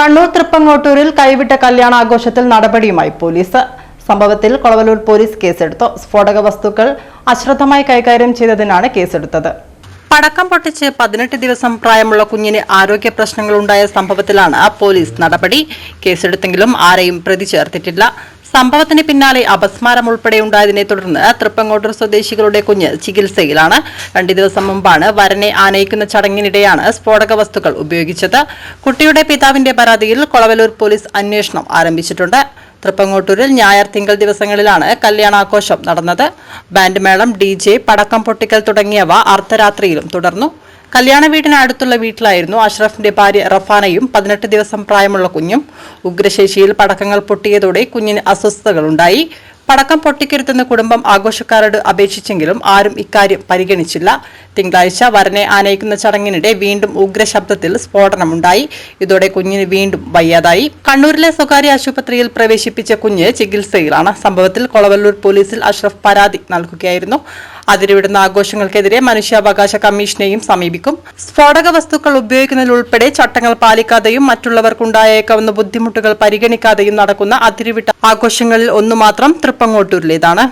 കണ്ണൂർ തൃപ്പങ്ങോട്ടൂരിൽ കൈവിട്ട കല്യാണാഘോഷത്തിൽ നടപടിയുമായി പോലീസ്. സംഭവത്തിൽ കൊളവലൂർ പോലീസ് കേസെടുത്തു. സ്ഫോടക വസ്തുക്കൾ അശ്രദ്ധമായി കൈകാര്യം ചെയ്തതിനാണ് കേസെടുത്തത്. പടക്കം പൊട്ടിച്ച് പതിനെട്ട് ദിവസം പ്രായമുള്ള കുഞ്ഞിന് ആരോഗ്യ പ്രശ്നങ്ങളുണ്ടായ സംഭവത്തിലാണ് പോലീസ് നടപടി. കേസെടുത്തെങ്കിലും ആരെയും പ്രതി ചേർത്തിട്ടില്ല. സംഭവത്തിന് പിന്നാലെ അപസ്മാരം ഉൾപ്പെടെ ഉണ്ടായതിനെ തുടർന്ന് തൃപ്പങ്ങോട്ടൂർ സ്വദേശികളുടെ കുഞ്ഞ് ചികിത്സയിലാണ്. രണ്ടു ദിവസം മുമ്പാണ് വരനെ ആനയിക്കുന്ന ചടങ്ങിനിടെയാണ് സ്ഫോടക വസ്തുക്കൾ ഉപയോഗിച്ചത്. കുട്ടിയുടെ പിതാവിന്റെ പരാതിയിൽ കൊളവലൂർ പോലീസ് അന്വേഷണം ആരംഭിച്ചിട്ടുണ്ട്. തൃപ്പങ്ങോട്ടൂരിൽ ഞായർ തിങ്കൾ ദിവസങ്ങളിലാണ് കല്യാണാഘോഷം നടന്നത്. ബാൻഡ് മേളം ഡി ജെ പടക്കം പൊട്ടിക്കൽ തുടങ്ങിയവ അർദ്ധരാത്രിയിലും തുടർന്നു. കല്യാണ വീടിനടുത്തുള്ള വീട്ടിലായിരുന്നു അഷ്റഫിന്റെ ഭാര്യ റഫാനയും പതിനെട്ട് ദിവസം പ്രായമുള്ള കുഞ്ഞും. ഉഗ്രശേഷിയിൽ പടക്കങ്ങൾ പൊട്ടിയതോടെ കുഞ്ഞിന് അസ്വസ്ഥതകളുണ്ടായി പടക്കം പൊട്ടിക്കരുതെന്ന് കുടുംബം ആഘോഷക്കാരോട് അപേക്ഷിച്ചെങ്കിലും ആരും ഇക്കാര്യം പരിഗണിച്ചില്ല. തിങ്കളാഴ്ച വരനെ ആനയിക്കുന്ന ചടങ്ങിനിടെ വീണ്ടും ഉഗ്രശബ്ദത്തിൽ സ്ഫോടനമുണ്ടായി. ഇതോടെ കുഞ്ഞിന് വീണ്ടും വയ്യാതായി. കണ്ണൂരിലെ സ്വകാര്യ ആശുപത്രിയിൽ പ്രവേശിപ്പിച്ച കുഞ്ഞ് ചികിത്സയിലാണ്. സംഭവത്തിൽ കൊളവല്ലൂർ പോലീസിൽ അഷ്റഫ് പരാതി നൽകുകയായിരുന്നു. അതിരുവിടുന്ന ആഘോഷങ്ങൾക്കെതിരെ മനുഷ്യാവകാശ കമ്മീഷനെയും സമീപിക്കും. സ്ഫോടക വസ്തുക്കൾ ഉപയോഗിക്കുന്നതിലുൾപ്പെടെ ചട്ടങ്ങൾ പാലിക്കാതെയും മറ്റുള്ളവർക്കുണ്ടായേക്കാവുന്ന ബുദ്ധിമുട്ടുകൾ പരിഗണിക്കാതെയും നടക്കുന്ന അതിരുവിട്ട ആഘോഷങ്ങളിൽ ഒന്നു മാത്രം തൃപ്പങ്ങോട്ടൂരിലേതാണ്.